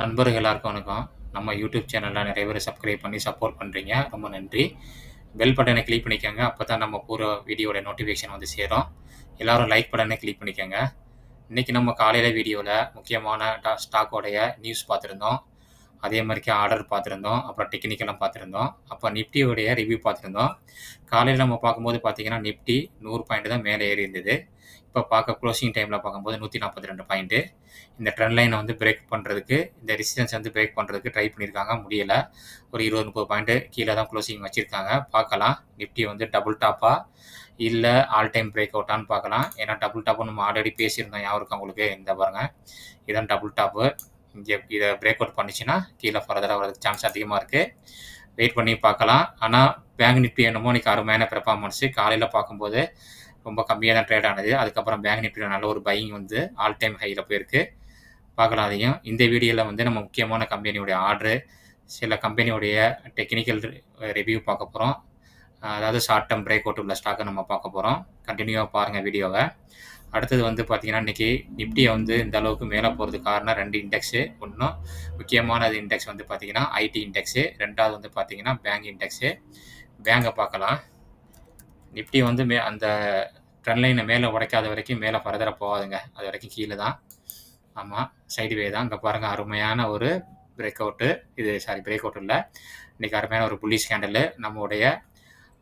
நண்பர்கள் எல்லாருக்கும் வணக்கம். நம்ம யூடியூப் சேனலில் நிறைய பேர் சப்ஸ்கிரைப் பண்ணி சப்போர்ட் பண்ணுறீங்க ரொம்ப நன்றி. பெல் பட்டனை கிளிக் பண்ணிக்கோங்க. அப்போ தான் நம்ம பூரா வீடியோட நோட்டிஃபிகேஷன் வந்து சேரும். எல்லாரும் லைக் பட்டனை கிளிக் பண்ணிக்கோங்க. இன்றைக்கி நம்ம காலையில் வீடியோவில் முக்கியமான டா ஸ்டாக்கோடைய நியூஸ் பார்த்துருந்தோம். அதே மாதிரிக்கு ஆர்டர் பார்த்துருந்தோம். அப்புறம் டெக்னிக்கெல்லாம் பார்த்துருந்தோம். அப்போ நிஃப்டியோடைய ரிவ்யூ பார்த்துருந்தோம். காலையில் நம்ம பார்க்கும்போது பார்த்தீங்கன்னா நிஃப்டி நூறு பாயிண்ட் தான் மேலே ஏறி இருந்தது. இப்போ பார்க்க க்ளோசிங் டைமில் பார்க்கும்போது நூற்றி நாற்பத்தி ரெண்டு பாயிண்ட்டு இந்த ட்ரெண்ட் லைனை வந்து பிரேக் பண்ணுறதுக்கு இந்த ரெசிஸ்டன்ஸ் வந்து பிரேக் பண்ணுறதுக்கு ட்ரை பண்ணியிருக்காங்க முடியலை. ஒரு இருபது முப்பது பாயிண்ட்டு கீழே தான் க்ளோசிங் வச்சுருக்காங்க. பார்க்கலாம். நிஃப்டி வந்து டபுள் டாப்பாக இல்லை ஆல் டைம் பிரேக் அவுட்டான்னு பார்க்கலாம். ஏன்னா டபுள் டாப்பு நம்ம ஆல்ரெடி பேசியிருந்தோம். யாருக்கும் உங்களுக்கு? இந்த பாருங்க. இதான் டபுள் டாப்பு இங்கே இதை பிரேக் அவுட் பண்ணிச்சுன்னா கீழே ஃபர்தராக வரதுக்கு சான்ஸ் அதிகமாக இருக்குது வெயிட் பண்ணி பார்க்கலாம். ஆனால் பேங்க் நிஃப்டி என்னமோ இன்றைக்கி அருமையான பெர்ஃபார்மன்ஸு காலையில் பார்க்கும்போது ரொம்ப கம்மியாக தான் ட்ரேட் ஆனது. அதுக்கப்புறம் பேங்க் நிஃப்டியில் நல்ல ஒரு பையிங் வந்து ஆல் டைம் ஹையில் போயிருக்கு. பார்க்கலாம் அதையும். இந்த வீடியோவில் வந்து நம்ம முக்கியமான கம்பெனியுடைய ஆர்டரு சில கம்பெனியுடைய டெக்னிக்கல் ரிவ்யூ பார்க்க போகிறோம் அதாவது ஷார்ட் டேர்ம் பிரேக் அவுட் உள்ள ஸ்டாக்கை நம்ம பார்க்க போகிறோம் கண்டினியூவாக பாருங்கள் வீடியோவை. அடுத்தது வந்து பார்த்திங்கன்னா இன்றைக்கி நிப்டியை வந்து இந்த அளவுக்கு மேலே போகிறதுக்கு காரணம் ரெண்டு இண்டெக்ஸு ஒன்றும் முக்கியமானது இண்டெக்ஸ் வந்து பார்த்திங்கன்னா ஐடி இண்டெக்ஸு ரெண்டாவது வந்து பார்த்திங்கன்னா பேங்க் இண்டெக்ஸு பேங்கை பார்க்கலாம். நிப்டி வந்து மே அந்த ட்ரெண்ட் லைனை மேலே உடைக்காத வரைக்கும் மேலே ஃபர்தராக போகாதுங்க. அது வரைக்கும் கீழே தான். ஆமாம் சைடுவே தான். இங்கே பாருங்கள் அருமையான ஒரு பிரேக் அவுட்டு இது சாரி பிரேக் அவுட் இல்லை. இன்றைக்கி அருமையான ஒரு புள்ளிஸ் ஸ்கேண்டலு நம்மளுடைய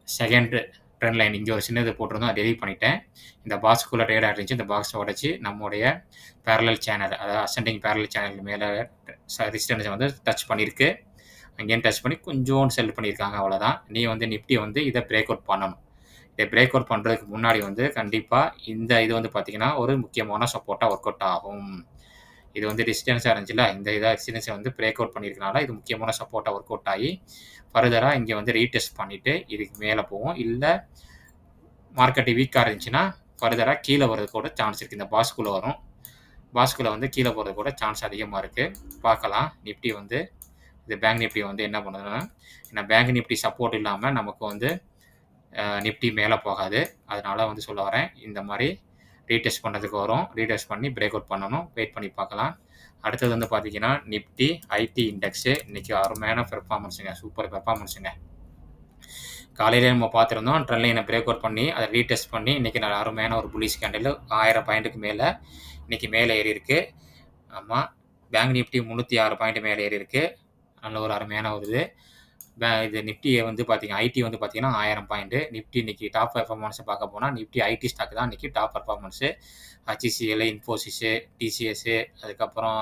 செகண்டு ட்ரெண்ட் லைன் இங்கே ஒரு சின்னது போட்டிருந்தோம் அதை டெலிட் பண்ணிட்டேன். இந்த பாக்ஸுக்குள்ளே ட்ரேட் ஆகிருந்துச்சு இந்த பாக்ஸை உடச்சி நம்முடைய பேரலல் சேனல் அதாவது அசண்டிங் பேரலல் சேனல் மேலே ரெசிஸ்டன்ஸை வந்து டச் பண்ணியிருக்கு. அங்கேயும் டச் பண்ணி கொஞ்சோண்டு செல் பண்ணியிருக்காங்க அவ்வளோதான் நீ வந்து நிஃப்டி வந்து இதை பிரேக் அவுட் பண்ணணும். இதை பிரேக் அவுட் பண்ணுறதுக்கு முன்னாடி வந்து கண்டிப்பாக இந்த இது வந்து பார்த்திங்கன்னா ஒரு முக்கியமான சப்போர்ட்டாக ஒர்க் அவுட் ஆகும். இது வந்து டிஸ்டன்ஸாக இருந்துச்சுல இந்த இதாக ரெசிடென்ஸை வந்து பிரேக் அவுட் பண்ணியிருக்கனால இது முக்கியமான சப்போர்ட்டாக ஒர்க் அவுட் ஆகி ஃபர்தராக இங்கே வந்து ரீடெஸ்ட் பண்ணிவிட்டு இதுக்கு மேலே போகும் இல்லை மார்க்கெட்டு வீக்காக இருந்துச்சுன்னா ஃபர்தராக கீழே வரது கூட சான்ஸ் இருக்குது இந்த பாஸ்குள்ளே வரும். பாஸ்குள்ளே வந்து கீழே போகிறது கூட சான்ஸ் அதிகமாக இருக்குது பார்க்கலாம். நிஃப்டி வந்து இது பேங்க் நிஃப்டி வந்து என்ன பண்ணுதுன்னா ஏன்னா பேங்க் நிஃப்டி சப்போர்ட் இல்லாமல் நமக்கு வந்து நிஃப்டி மேலே போகாது. அதனால் வந்து சொல்ல வரேன். இந்த மாதிரி ரீடெஸ்ட் பண்ணுறதுக்கு வரும். ரீடெஸ்ட் பண்ணி பிரேக் அவுட் பண்ணணும். வெயிட் பண்ணி பார்க்கலாம். அடுத்தது வந்து பார்த்தீங்கன்னா நிஃப்டி ஐடி இண்டெக்ஸு இன்றைக்கி அருமையான பெர்ஃபார்மன்ஸுங்க சூப்பர் பெர்ஃபார்மன்ஸுங்க காலையிலே நம்ம பார்த்துருந்தோம் ட்ரெண்ட் லைனை பிரேக் அவுட் பண்ணி அதை ரீடெஸ்ட் பண்ணி இன்றைக்கி நல்ல அருமையான ஒரு புலிஸ் கேண்டில் ஆயிரம் பாயிண்ட்டுக்கு மேலே இன்றைக்கி மேலே ஏறி இருக்குது ஆமாம் பேங்க் நிஃப்டி முந்நூற்றி ஆறு பாயிண்ட் மேலே ஏறி இருக்குது நல்ல ஒரு அருமையான ஒரு இது. இது நிஃப்டியை வந்து பார்த்தீங்கன்னா ஐடி வந்து பார்த்தீங்கன்னா ஆயிரம் பாயிண்ட்டு நிஃப்டி இன்னைக்கு டாப் பர்ஃபார்மன்ஸை பார்க்க போனால் நிஃப்டி ஐடி ஸ்டாக் தான் இன்றைக்கி top performance HCL Infosys TCS அதுக்கப்புறம்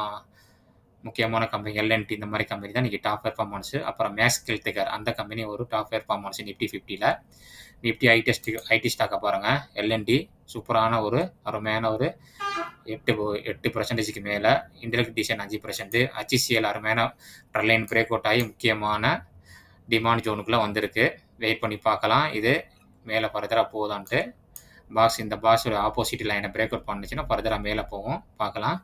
முக்கியமான கம்பெனி எல்என்டி இந்த மாதிரி கம்பெனி தான் இன்றைக்கி டாப் பெர்ஃபார்மன்ஸு அப்புறம் மேக்ஸ் கெல்த்துகர் அந்த கம்பெனி ஒரு டாப் பெர்ஃபார்மன்ஸ் நிஃப்டி ஃபிஃப்டியில் நிஃப்டி ஐடி ஐடி ஸ்டாக்கை பாருங்கள் எல்என்டி சூப்பரான ஒரு அருமையான ஒரு எட்டு எட்டு பர்சன்டேஜுக்கு மேலே இன்டெலக்ட் டிசைன் அஞ்சு பர்சன்ட் ஹச்சிசிஎல் அருமையான ட்ரெலைன் பிரேக் அவுட் ஆகி முக்கியமான டிமாண்ட் ஜோனுக்குள்ளே வந்திருக்கு. வெயிட் பண்ணி பார்க்கலாம். இது மேலே ஃபர்தராக போகுதான்ட்டு பாக்ஸ் இந்த பாக்ஸோட ஆப்போசிட் லைனை பிரேக் அவுட் பண்ணுச்சுன்னா ஃபர்தராக மேலே போகும் பார்க்கலாம்.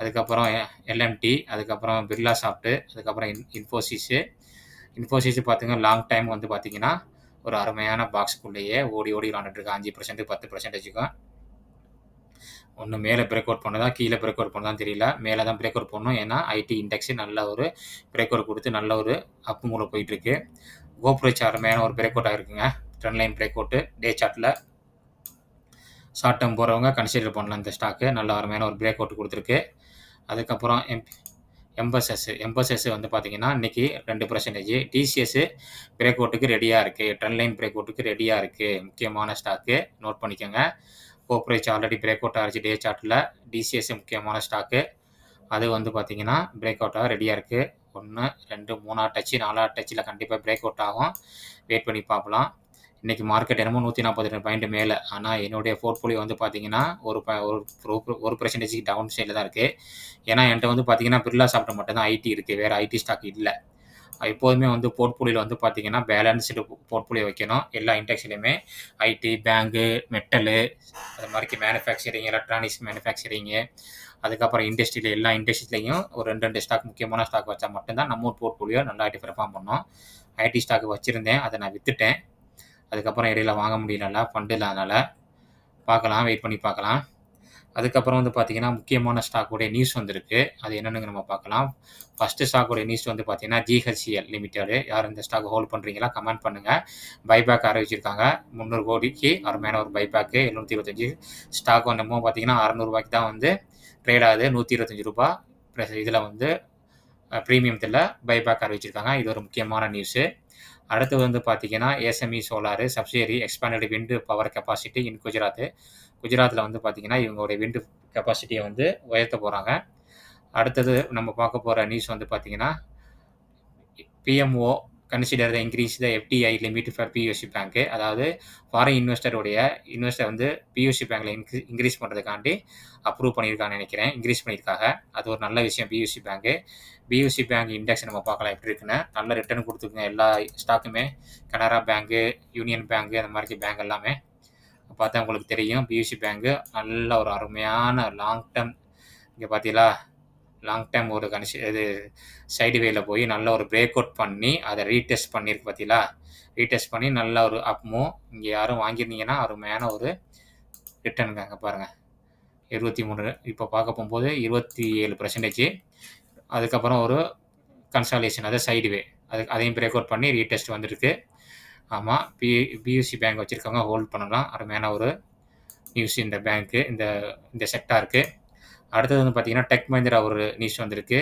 அதுக்கப்புறம் எல்எம்டி அதுக்கப்புறம் பிர்லா சாஃப்ட்டு அதுக்கப்புறம் இன் இன்ஃபோசிஸு இன்ஃபோசிஸ் பார்த்திங்கன்னா லாங் டைம் வந்து பார்த்திங்கன்னா ஒரு அருமையான பாக்ஸுக்குள்ளேயே ஓடி ஓடி விளாண்டுருக்கு அஞ்சு பர்சன்ட் பத்து பர்சன்டேஜுக்கும் ஒன்று மேலே பிரேக் அவுட் பண்ணதா கீழே பிரேக் அவுட் பண்ணதான் தெரியல. மேலே தான் பிரேக் அவுட் பண்ணணும் ஏன்னா ஐடி இண்டெக்ஸே நல்ல ஒரு பிரேக் அவுட் கொடுத்து நல்ல ஒரு அப்பு மூலம் போயிட்டுருக்கு. கோப்ரேச் அருமையான ஒரு பிரேக் அவுட் ஆகிருக்குங்க trend line break out day சார்ட்டில் ஷார்ட் டேர்ம் போகிறவங்க கன்சிடர் பண்ணலாம் இந்த ஸ்டாக்கு நல்ல அருமையான ஒரு பிரேக் அவுட் கொடுத்துருக்கு. அதுக்கப்புறம் எம் எம்பஸ்எஸ் எம்பஸ்எஸ் வந்து பார்த்தீங்கன்னா இன்றைக்கி ரெண்டு பர்சன்டேஜ் டிசிஎஸ் பிரேக் அவுட்டுக்கு ரெடியாக இருக்குது ட்ரெண்ட் லைன் பிரேக் அவுட்டுக்கு ரெடியாக இருக்குது முக்கியமான ஸ்டாக்கு நோட் பண்ணிக்கோங்க. கோப்ரேச் ஆல்ரெடி பிரேக் அவுட் ஆகிடுச்சு டே சார்ட்டில் டிசிஎஸ் முக்கியமான ஸ்டாக்கு அது வந்து பார்த்தீங்கன்னா பிரேக் அவுட்டாக ரெடியாக இருக்குது ஒன்று ரெண்டு மூணா டச்சு நாலாவது டச்சில் கண்டிப்பாக பிரேக் அவுட் ஆகும். வெயிட் பண்ணி பார்க்கலாம் இன்றைக்கி மார்க்கெட் என்னமோ நூற்றி நாற்பத்தி ரெண்டு பாயிண்ட் மேலே. ஆனால் என்னுடைய போர்ட்ஃபோலியோ வந்து பார்த்தீங்கன்னா ஒரு ப ஒரு ஒரு பர்சன்டேஜுக்கு டவுன் சைடில் தான் இருக்குது ஏன்னா என்கிட்ட வந்து பார்த்தீங்கன்னா பிர்லா சாப்பிட்ட மட்டும்தான் ஐடி இருக்குது வேறு ஐடி ஸ்டாக் இல்லை. எப்போதுமே வந்து போர்ட்ஃபோலியோவில் வந்து பார்த்தீங்கன்னா பேலன்ஸ்டு போர்ட்ஃபோலியோ வைக்கணும். எல்லா இண்டெக்ஸ்லையுமே ஐடி பேங்கு மெட்டலு அது மாதிரி மேனுஃபேக்சரிங் எலக்ட்ரானிக்ஸ் மேனுஃபேக்சரிங்கு அதுக்கப்புறம் இண்டஸ்ட்ரியில் எல்லா இண்டஸ்ட்ரியிலையும் ஒரு ரெண்டு ரெண்டு ஸ்டாக் முக்கியமான ஸ்டாக் வச்சா மட்டும்தான் நம்ம போர்ட்ஃபோலியோ நல்லா ஐடி பெர்ஃபார்ம் பண்ணோம். ஐடி ஸ்டாக் வச்சுருந்தேன் அதை நான் விற்றுட்டேன் அதுக்கப்புறம் இடையில வாங்க முடியலல்ல ஃபண்டு இல்லாதனால. பார்க்கலாம் வெயிட் பண்ணி பார்க்கலாம். அதுக்கப்புறம் வந்து பார்த்தீங்கன்னா, முக்கியமான ஸ்டாக்குடைய நியூஸ் வந்திருக்கு. அது என்னென்னு நம்ம பார்க்கலாம். ஃபர்ஸ்ட்டு ஸ்டாக்குடைய நியூஸ் வந்து பார்த்தீங்கன்னா, ஜிஹெச்சிஎல் லிமிட்டெடு யார் இந்த ஸ்டாக் ஹோல்ட் பண்ணுறீங்களா கமெண்ட் பண்ணுங்கள் பைபேக் அறிவிச்சிருக்காங்க. 300 கோடிக்கு அருமையான ஒரு பைபேக்கு 725 ஸ்டாக் வந்து பார்த்தீங்கன்னா, அறநூறுபாய்க்கு தான் வந்து ட்ரேட் ஆகுது. நூற்றி இருபத்தஞ்சி ரூபா ப்ளஸ் இதில் வந்து ப்ரீமியத்தில் பைபேக் அறிவிச்சிருக்காங்க. இது ஒரு முக்கியமான நியூஸு. அடுத்து வந்து பார்த்தீங்கன்னா, SME solar subsidiary expanded wind power capacity in Gujarat. குஜராத்தில் வந்து பார்த்தீங்கன்னா, இவங்களுடைய விண்டு கெப்பாசிட்டியை வந்து உயர்த்த போகிறாங்க அடுத்தது நம்ம பார்க்க போகிற நியூஸ் வந்து பார்த்திங்கன்னா PMO consider the increase the FDI limit for PSU bank. அதாவது ஃபாரின் இன்வெஸ்டருடைய இன்வெஸ்டர் வந்து பியூசி பேங்க்கில் இன்க்ரீ இன்க்ரீஸ் பண்ணுறதுக்காண்டி அப்ரூவ் பண்ணியிருக்காங்கன்னு நினைக்கிறேன் இன்க்ரீஸ் பண்ணியிருக்காங்க. அது ஒரு நல்ல விஷயம் PSU bank PSU bank index நம்ம பார்க்கலாம் எப்படி இருக்குன்னு. நல்ல ரிட்டர்ன் கொடுத்துருக்குங்க எல்லா ஸ்டாக்குமே. கனரா பேங்க்கு யூனியன் பேங்க்கு அந்த மாதிரி பேங்க் எல்லாமே. பார்த்தா உங்களுக்கு தெரியும். பியூசி பேங்க் நல்ல ஒரு அருமையான லாங் டெர்ம் இங்கே பார்த்தீங்களா? லாங் டெர்ம் ஒரு கன்சி இது சைடு வேயில் போய் நல்ல ஒரு பிரேக் அவுட் பண்ணி, அதை ரீடெஸ்ட் பண்ணியிருக்கு பார்த்தீங்களா? ரீடெஸ்ட் பண்ணி நல்ல ஒரு அப்மோ இங்கே யாரும் வாங்கியிருந்தீங்கன்னா, அருமையான ஒரு ரிட்டர்னுங்க அங்கே பாருங்கள் இருபத்தி மூணு இப்போ பார்க்க போகும்போது இருபத்தி ஏழு பர்சன்டேஜ் அதுக்கப்புறம் ஒரு கன்சாலேஷன் அதாவது சைடு வே. அது அதையும் பிரேக் அவுட் பண்ணி ரீடெஸ்ட் வந்திருக்கு. ஆமாம் பி பியூசி பேங்க் வச்சிருக்கவங்க ஹோல்ட் பண்ணலாம். அருமையான ஒரு நியூஸ் இந்த பேங்க்கு இந்த இந்த செக்டாருக்கு. அடுத்தது வந்து பார்த்திங்கன்னா டெக் மஹிந்திரா ஒரு நியூஸ் வந்திருக்கு.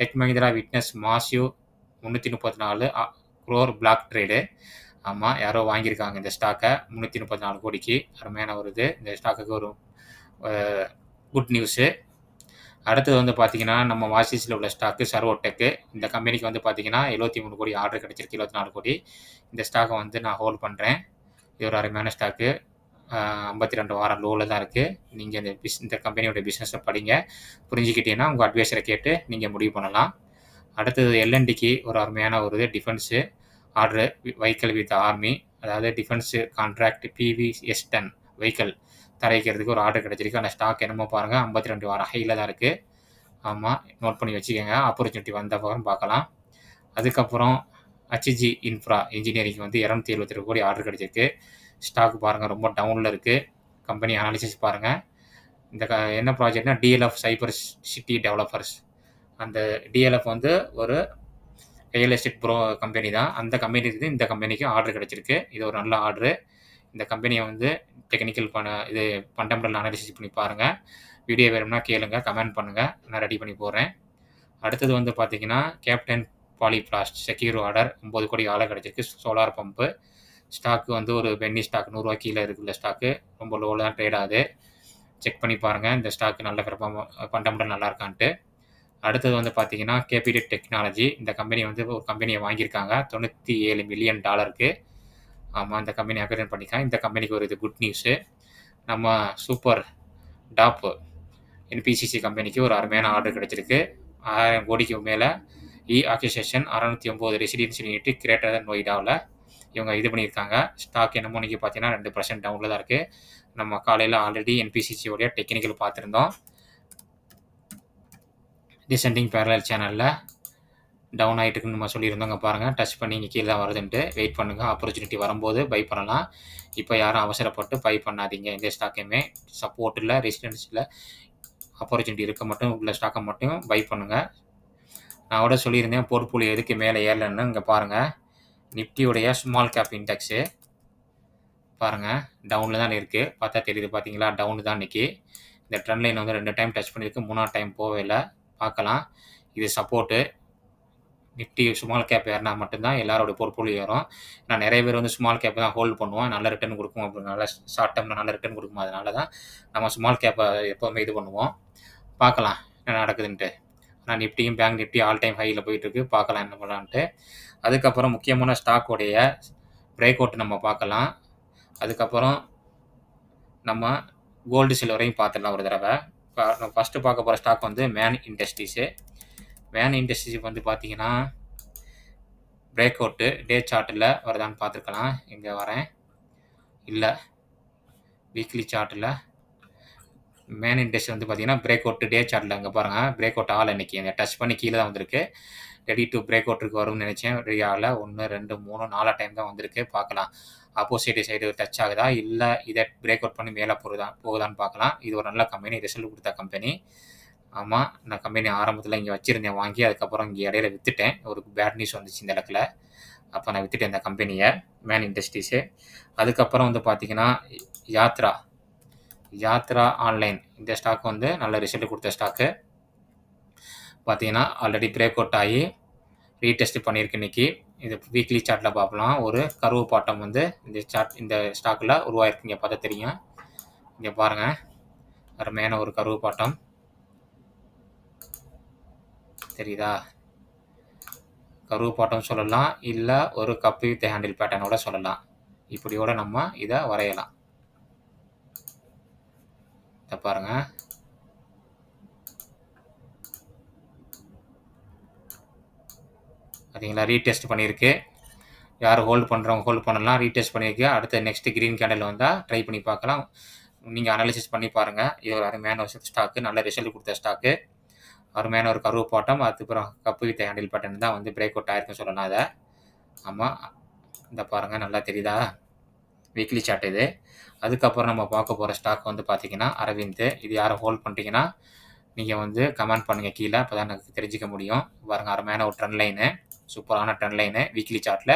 Tech Mahindra witness massive 334 uh crore block trade. ஆமாம் யாரோ வாங்கியிருக்காங்க இந்த ஸ்டாக்கை முந்நூற்றி முப்பத்தி நாலு கோடிக்கு. அருமையான ஒரு இது. இந்த ஸ்டாக்குக்கு ஒரு குட் நியூஸு. அடுத்தது வந்து பார்த்தீங்கன்னா, நம்ம வாஷிஸில் உள்ள ஸ்டாக்கு சர்வோடெக்கு இந்த கம்பெனிக்கு வந்து பார்த்தீங்கன்னா, 73 கோடி ஆர்டர் கிடைச்சிருக்கு. 24 கோடி. இந்த ஸ்டாக்கை வந்து நான் ஹோல்ட் பண்ணுறேன் இது ஒரு அருமையான ஸ்டாக்கு. ஐம்பத்தி ரெண்டு வாரம் லோவில் தான் இருக்குது நீங்கள் இந்த பிஸ் இந்த கம்பெனியோட பிஸ்னஸை படிங்க. புரிஞ்சுக்கிட்டீங்கன்னா, உங்கள் அட்வைஸரை கேட்டு நீங்கள் முடிவு பண்ணலாம். அடுத்தது எல்என்டிக்கு ஒரு அருமையான ஒரு defence order vehicle with army. அதாவது டிஃபென்ஸு கான்ட்ராக்ட் பிவிஎஸ்-10 வெஹிக்கிள் தரைக்கிறதுக்கு ஒரு ஆர்டர் கிடைச்சிருக்கு. அந்த ஸ்டாக் என்னமோ பாருங்கள் ஐம்பத்தி ரெண்டு வாரம் ஹையில் தான் இருக்குது ஆமாம் நோட் பண்ணி வச்சுக்கோங்க ஆப்பர்ச்சுனிட்டி வந்தப்பறம் பார்க்கலாம். அதுக்கப்புறம் ஹச்ஜி இன்ஃப்ரா இன்ஜினியரிங் வந்து 272 கோடி ஆர்டர் கிடைச்சிருக்கு. ஸ்டாக் பாருங்கள் ரொம்ப டவுனில் இருக்குது கம்பெனி அனாலிசிஸ் பாருங்கள் இந்த க என்ன ப்ராஜெக்ட்னா டிஎல்எஃப் சைபர் சிட்டி டெவலப்பர்ஸ். அந்த டிஎல்எஃப் வந்து ஒரு ரியல் எஸ்டேட் ப்ரோ கம்பெனி தான். அந்த கம்பெனிக்கு இந்த கம்பெனிக்கு ஆர்டர் கிடைச்சிருக்கு. இது ஒரு நல்ல ஆர்டரு. இந்த கம்பெனியை வந்து டெக்னிக்கல் பண்ண இது ஃபண்டமெண்டல் அனாலிசிஸ் பண்ணி பாருங்கள் வீடியோ வேணும்னா கேளுங்க. கமெண்ட் பண்ணுங்க. நான் ரெடி பண்ணி போடுறேன். அடுத்தது வந்து பார்த்தீங்கன்னா, கேப்டன் பாலிபிளாஸ்ட் செக்யூர் ஆர்டர் ஒம்பது கோடி ஆலை கிடச்சிருக்கு சோலார் பம்பு. ஸ்டாக்கு வந்து ஒரு பென்னி ஸ்டாக் நூறுரூவா கீழே இருக்குல்ல ஸ்டாக்கு. ரொம்ப லோவில் தான் ட்ரேட் ஆகுது. செக் பண்ணி பாருங்கள் இந்த ஸ்டாக்கு நல்ல கிடப்பாக ஃபண்டமெண்டல் நல்லா இருக்கான்ட்டு. அடுத்தது வந்து பார்த்தீங்கன்னா, கேபிடெட் டெக்னாலஜி. இந்த கம்பெனி வந்து ஒரு கம்பெனியை வாங்கியிருக்காங்க. 97 மில்லியன் டாலருக்கு. ஆமாம் இந்த கம்பெனி அக்வைர் பண்ணிக்கலாம் இந்த கம்பெனிக்கு ஒரு இது குட் நியூஸு. நம்ம சூப்பர் டாப் என்பிசிசி கம்பெனிக்கு ஒரு அருமையான ஆர்டர் கிடைச்சிருக்கு. ஆயிரம் கோடிக்கு மேலே uh acquisition 609 residential unit greater தன் நொய்டாவுல இவங்க இது பண்ணியிருக்காங்க. ஸ்டாக் என்னமோ இன்றைக்கி பார்த்தீங்கன்னா, ரெண்டு பர்சன்ட் டவுனில் தான் இருக்குது நம்ம காலையில் ஆல்ரெடி என்பிசிசி உடைய டெக்னிக்கல் பார்த்துருந்தோம் டிசெண்டிங் பேரலல் சேனலில் டவுன் ஆகிட்டுருக்குன்னு நம்ம சொல்லியிருந்தோங்க பாருங்கள் டச் பண்ணி இங்கே கீழே தான் வருதுன்ட்டு. வெயிட் பண்ணுங்கள் ஆப்பர்ச்சுனிட்டி வரும்போது பை பண்ணலாம். இப்போ யாரும் அவசரப்பட்டு பை பண்ணாதீங்க. எந்த ஸ்டாக்கையுமே சப்போர்ட்டில் ரெசிடென்ஸில் ஆப்பர்ச்சுனிட்டி இருக்க மட்டும் உள்ள ஸ்டாக்கை மட்டும் பை பண்ணுங்கள் நான் கூட சொல்லியிருந்தேன் போர்ட்ஃபோலியோ எதுக்கு மேலே ஏறலன்னு. இங்கே பாருங்கள் நிஃப்டியுடைய ஸ்மால் கேப் இண்டெக்ஸு பாருங்கள் டவுனில் தான் இருக்குது பார்த்தா தெரியுது பார்த்தீங்களா? டவுனு தான் இன்னைக்கு. இந்த ட்ரெண்ட் லைன் வந்து ரெண்டு டைம் டச் பண்ணியிருக்கு. மூணாவது டைம் போகவே இல்லை பார்க்கலாம். இது சப்போர்ட்டு. நிஃப்டி ஸ்மால் கேப் ஏறினா மட்டும்தான் எல்லாரோட போர்ட்ஃபோலியோ ஏறும். நான் நிறைய பேர் வந்து ஸ்மால் கேப் தான் ஹோல்ட் பண்ணுவோம். நல்ல ரிட்டர்ன் அப்புறம் நல்லா ஷார்ட் டெர்ம்ல நல்ல ரிட்டர்ன் கொடுக்கும் அதனால தான் நம்ம ஸ்மால் கேப்பை எப்போவுமே இது பண்ணுவோம். பார்க்கலாம் என்ன நடக்குதுன்ட்டு. ஆனால் நிஃப்டியும் பேங்க் நிஃப்டி ஆல் டைம் ஹையில் போயிட்டு இருக்கு. பார்க்கலாம் என்ன பண்ணலான்ட்டு. அதுக்கப்புறம் முக்கியமான ஸ்டாக்கோடைய பிரேக் அவுட் நம்ம பார்க்கலாம். அதுக்கப்புறம் நம்ம கோல்டு, சில்வரையும் பார்த்துடலாம் ஒரு தடவை ஃபஸ்ட்டு நம்ம பார்க்க போகிற ஸ்டாக் வந்து மேன் இண்டஸ்ட்ரீஸு. வேன் இண்டஸ்ட்ரீஸ் வந்து பார்த்தீங்கன்னா, பிரேக் அவுட்டு டே சார்ட்டில் வருதான்னு பார்த்துருக்கலாம். இங்கே வரேன். இல்லை வீக்லி சார்ட்டில் மேன் இண்டஸ்ட்ரி வந்து பார்த்தீங்கன்னா, பிரேக் அவுட் டே சார்ட்டில் அங்கே பாருங்க. பிரேக் அவுட் ஆள் இன்னைக்கு. இந்த டச் பண்ணி கீழே தான் வந்திருக்கு. ரெடி டு பிரேக் அவுட்டுக்கு வரும்னு நினச்சேன் ரெடி ஆகல. 1, 2, 3 4 டைம் தான் வந்திருக்கு. பார்க்கலாம். ஆப்போசிட் சைடு டச் ஆகுதா இல்லை இதை பிரேக் அவுட் பண்ணி மேலே போகுதா போகுதான்னு பார்க்கலாம் இது ஒரு நல்ல கம்பெனி ரிசல்ட் கொடுத்த கம்பெனி ஆமாம் நான் கம்பெனி ஆரம்பத்தில் இங்கே வச்சுருந்தேன் வாங்கி அதுக்கப்புறம் இங்கே இடையில விற்றுட்டேன் ஒரு பேட் நியூஸ் வந்துச்சு இந்த இடத்துல. அப்போ நான் விற்றுட்டேன் இந்த கம்பெனியை மேன் இண்டஸ்ட்ரீஸு அதுக்கப்புறம் வந்து பார்த்தீங்கன்னா யாத்ரா. யாத்ரா ஆன்லைன் இந்த ஸ்டாக் வந்து நல்ல ரிசல்ட் கொடுத்த ஸ்டாக்கு பார்த்தீங்கன்னா ஆல்ரெடி பிரேக் அவுட் ஆகி ரீடெஸ்ட் பண்ணியிருக்கு இன்னைக்கு. இது வீக்லி சார்ட்டில் பார்க்கலாம் ஒரு கருவு பாட்டம் வந்து இந்த சார்ட் இந்த ஸ்டாக்கில் உருவாயிருக்கு இங்கே பார்த்தா தெரியும். இங்கே பாருங்கள் அருமையான ஒரு கருவு பாட்டம் தெரியுதா? கருவு பாட்டம் சொல்லலாம். இல்லை ஒரு கப்பு வித் ஹேண்டில் பேட்டர்னோட சொல்லலாம். இப்படியோட நம்ம இதை வரையலாம். இதை பாருங்க. பார்த்தீங்களா ரீடெஸ்ட் பண்ணியிருக்கு. யார் ஹோல்ட் பண்ணுறவங்க ஹோல்ட் பண்ணலாம். ரீடெஸ்ட் பண்ணியிருக்கு. அடுத்த நெக்ஸ்ட் க்ரீன் கேண்டில் வந்தால் ட்ரை பண்ணி பார்க்கலாம். நீங்கள் அனாலிசிஸ் பண்ணி பாருங்கள் இது ஒரு அருமையான ஒரு ஸ்டாக்கு நல்ல ரிசல்ட் கொடுத்த ஸ்டாக்கு அருமையான ஒரு கருவு பாட்டம் அதுக்கப்புறம் கப்பு வித்தை ஹேண்டில் பட்டன் தான் வந்து பிரேக் அவுட் ஆயிருக்குன்னு சொல்லலாம் அதை. ஆமாம் இந்த பாருங்கள் நல்லா தெரியுதா? வீக்லி சார்ட் இது. அதுக்கப்புறம் நம்ம பார்க்க போகிற ஸ்டாக் வந்து பார்த்தீங்கன்னா அரவிந்த். இது யாரை ஹோல்ட் பண்ணிட்டீங்கன்னா நீங்கள் வந்து கமெண்ட் பண்ணுங்கள் கீழே அப்போ தான் எனக்கு தெரிஞ்சிக்க முடியும். பாருங்க அருமையான ஒரு ட்ரெண்ட் லைனு சூப்பரான ட்ரெண்ட் லைனு வீக்லி சார்ட்டில்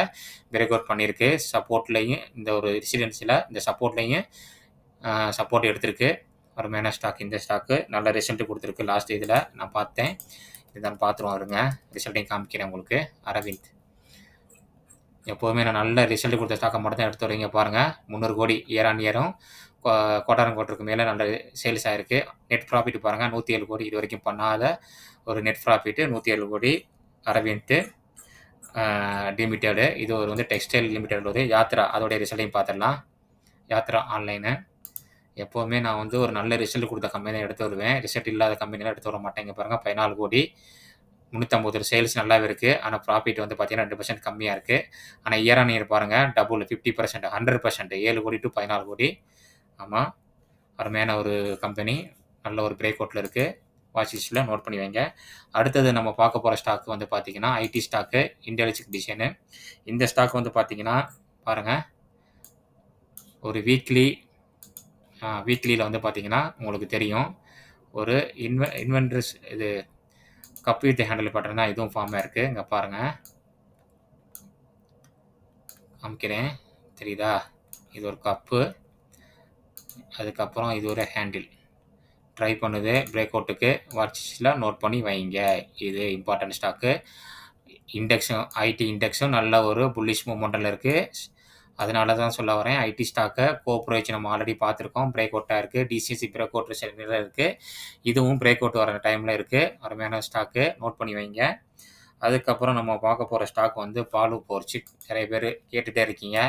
பிரேக் அவுட் பண்ணியிருக்கு. சப்போர்ட்லேயும் இந்த ஒரு ரெசிடென்சியில் இந்த சப்போர்ட்லேயும் சப்போர்ட் எடுத்திருக்கு. அருமையான ஸ்டாக் இந்த ஸ்டாக்கு நல்ல ரிசல்ட் கொடுத்துருக்கு. லாஸ்ட் இதில் நான் பார்த்தேன். இதுதான் பார்த்துருவோம் வருங்க ரிசல்ட்டையும் காமிக்கிறேன் உங்களுக்கு. அரவிந்த். எப்போதுமே நான் நல்ல ரிசல்ட் கொடுத்த ஸ்டாக்கை மட்டும் தான் எடுத்து வரீங்க பாருங்கள் முந்நூறு கோடி இயர் ஆன் இயரும் கோட்டாரம் கோட்டருக்கு. மேலே நல்ல சேல்ஸ் ஆகிருக்கு நெட் ப்ராஃபிட் பாருங்கள் நூற்றி ஏழு கோடி இது வரைக்கும் பண்ணாத ஒரு நெட் ப்ராஃபிட்டு நூற்றி ஏழு கோடி. அரவிந்த்து லிமிட்டெடு இது ஒரு வந்து டெக்ஸ்டைல் லிமிடெட் ஒரு யாத்ரா அதோடைய ரிசல்ட்டையும் பார்த்துடலாம். யாத்ரா ஆன்லைனு எப்போவுமே நான் வந்து ஒரு நல்ல ரிசல்ட் கொடுத்த கம்பெனி எடுத்து வருவேன். ரிசல்ட் இல்லாத கம்பெனிலாம் எடுத்து வர மாட்டேங்க பாருங்கள் பதினாலு கோடி. முந்நூற்றம்பது சேல்ஸ் நல்லாவே இருக்குது ஆனால் ப்ராஃபிட் வந்து பார்த்தீங்கன்னா ரெண்டு பர்சன்ட் கம்மியாக இருக்குது ஆனால் இயர் ஆன் இயர் பாருங்கள் double fifty percent hundred percent ஏழு கோடி டு பதினாலு கோடி. ஆமாம் அருமையான ஒரு கம்பெனி நல்ல ஒரு பிரேக் அவுட்டில் இருக்குது வாட்ச் லிஸ்ட்டில் நோட் பண்ணி வைங்க. அடுத்தது நம்ம பார்க்க போகிற ஸ்டாக் வந்து பார்த்திங்கன்னா ஐடி ஸ்டாக்கு இன்டெலிஜிக் டிசைனு இந்த ஸ்டாக் வந்து பார்த்தீங்கன்னா பாருங்கள் ஒரு வீக்லி வீக்லியில் வந்து பார்த்தீங்கன்னா உங்களுக்கு தெரியும். ஒரு இன்வெ இன்வென்ட்ரஸ் இது கப் வித் ஹேண்டில் பட்டன் தான் இதுவும் ஃபார்மாக இருக்குது இங்கே பாருங்கள் காமிக்கிறேன். தெரியுதா? இது ஒரு கப்பு அதுக்கப்புறம் இது ஒரு ஹேண்டில் ட்ரை பண்ணுது. பிரேக் அவுட்டுக்கு வாட்சில் நோட் பண்ணி வைங்க. இது இம்பார்ட்டன்ட் ஸ்டாக்கு இண்டெக்ஸும் ஐடி இண்டெக்ஸும் நல்ல ஒரு புல்லிஷ் மூமெண்ட்டில் இருக்குது அதனால தான் சொல்ல வரேன். ஐடி ஸ்டாக்கை கோப்ரோச் நம்ம ஆல்ரெடி பார்த்துருக்கோம். பிரேக் அவுட்டாக இருக்குது டிசிசி பிரேக் அவுட் செல்லில் இருக்குது இதுவும் பிரேக் அவுட் வர டைமில் இருக்குது அருமையான ஸ்டாக்கு நோட் பண்ணி வைங்க. அதுக்கப்புறம் நம்ம பார்க்க போகிற ஸ்டாக் வந்து பாலு போர்ச்சு. நிறைய பேர் கேட்டுகிட்டே இருக்கீங்க.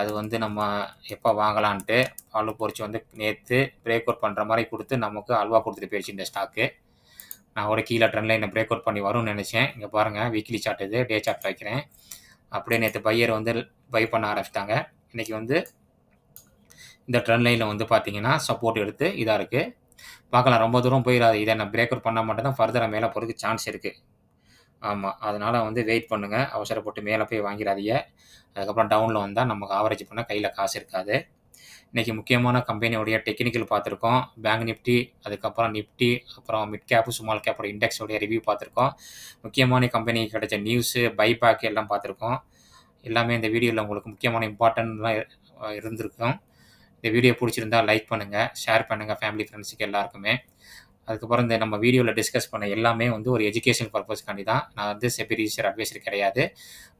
அது வந்து நம்ம எப்போ வாங்கலான்ட்டு பாலு போர்ச்சு வந்து நேற்று பிரேக் அவுட் பண்ணுற மாதிரி கொடுத்து நமக்கு அல்வா கொடுத்துட்டு போயிடுச்சு இந்த ஸ்டாக்கு நான் ஒரு கீழே ட்ரெண்ட் லைனை பிரேக் அவுட் பண்ணி வரும்னு நினச்சேன். இங்கே பாருங்கள் வீக்லி சார்ட் இது டே சார்ட் வைக்கிறேன். அப்படியே நேற்று பையர் வந்து பை பண்ண ஆரம்பிச்சிட்டாங்க. இன்றைக்கி வந்து இந்த ட்ரெண்ட் லைனில் வந்து பார்த்தீங்கன்னா சப்போர்ட் எடுத்து இதாக இருக்குது பார்க்கலாம் ரொம்ப தூரம் போயிடாது. இதை நான் பிரேக் அவுட் பண்ணால் மட்டும் தான் ஃபர்தராக மேலே போகிறதுக்கு சான்ஸ் இருக்குது ஆமாம் அதனால் வந்து வெயிட் பண்ணுங்கள் அவசரப்பட்டு மேலே போய் வாங்கிடாதீங்க. அதுக்கப்புறம் டவுனில் வந்தால் நமக்கு ஆவரேஜ் பண்ணால் கையில் காசு இருக்காது. இன்றைக்கி முக்கியமான கம்பெனியோடைய டெக்னிக்கல் பார்த்துருக்கோம். பேங்க் நிஃப்டி அதுக்கப்புறம் நிஃப்டி அப்புறம் மிட் கேப்பு ஸ்மால் கேப்போட இண்டெக்ஸோடைய ரிவ்யூ பார்த்துருக்கோம். முக்கியமான கம்பெனிக்கு கிடைச்ச நியூஸு பைபேக் எல்லாம் பார்த்துருக்கோம். எல்லாமே இந்த வீடியோவில் உங்களுக்கு முக்கியமான இம்பார்ட்டன்ட்லாம் இருந்திருக்கும். இந்த வீடியோ பிடிச்சிருந்தால் லைக் பண்ணுங்கள் ஷேர் பண்ணுங்கள் ஃபேமிலி ஃப்ரெண்ட்ஸுக்கு எல்லாருக்குமே. அதுக்கப்புறம் இந்த நம்ம வீடியோவில் டிஸ்கஸ் பண்ண எல்லாமே வந்து ஒரு எஜுகேஷன் பர்பஸ்க்காண்டி தான். நான் வந்து செபிரிஷர் அட்வைசர் கிடையாது.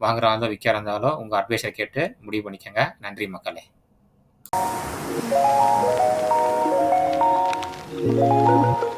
வாங்குறா இருந்தாலும் விற்கிறா இருந்தாலும் உங்கள் அட்வைஸை கேட்டு முடிவு பண்ணிக்கோங்க. நன்றி மக்களே. Thank you.